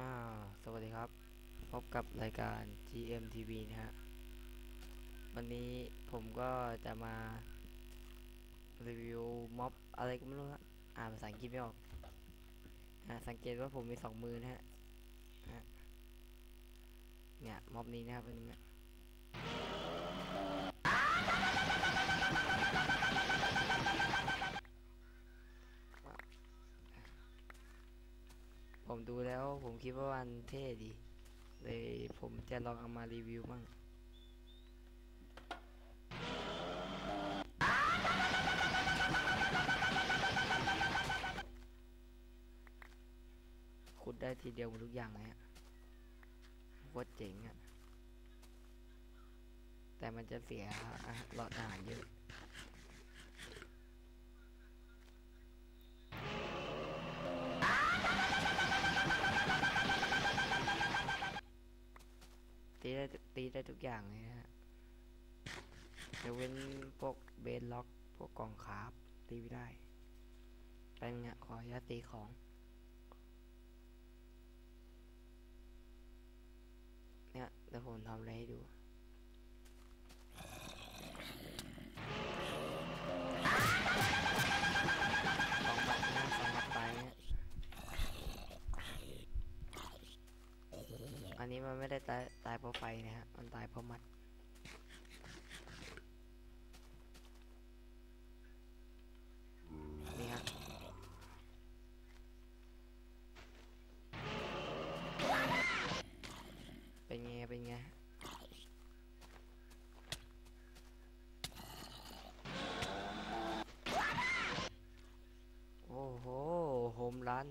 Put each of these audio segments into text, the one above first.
อ่าสวัสดีครับ พบกับรายการ GMTV นะฮะ วันนี้ผมก็จะมา รีวิวม็อบอะไรก็ไม่รู้ฮะอ่านภาษาอังกฤษไม่ออกอ่าสังเกตว่าผมมีสองมือนะฮะ เนี่ยม็อบนี้นะครับเป็นี้ ผมดูแล้วผมคิดว่ามันเท่ดี เลยผมจะลองเอามารีวิวมั่งขุดได้ทีเดียวหมดทุกอย่างเลยฮะโคตรเจ๋งอะแต่มันจะเสียอะหลอดอาหารเยอะ ได้ตีได้ทุกอย่างเลยนะฮะเว้นพวกเบนล็อกพวกกล่องคาร์บตีไม่ได้เป็นไงขออนุญาตตีของเนี่ยเดี๋ยวผมทำอะไรให้ดู นนี้มันไม่ได้ตายตายเพราะไฟนะฮะ มันตายเพราะมัด นี่ฮะ เป็นไง เป็นไงโอ้โห โฮมรัน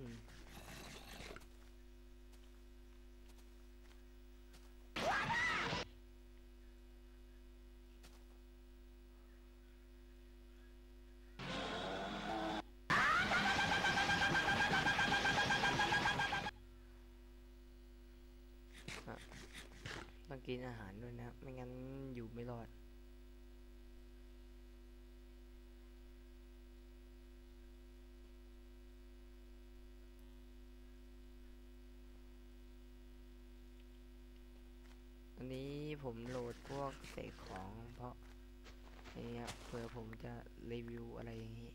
ต้องกินอาหารด้วยนะไม่งั้นอยู่ไม่รอดอันนี้ผมโหลดพวกเสกของเพราะอย่างเงี้ยเผื่อผมจะรีวิวอะไรอย่างงี้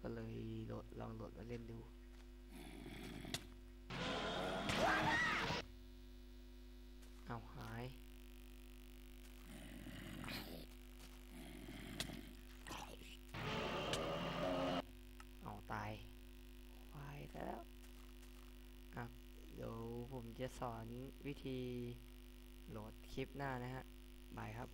ก็เลยโหลดลองโหลดมาเล่นดู ผมจะสอนวิธีโหลดคลิปหน้านะฮะบายครับ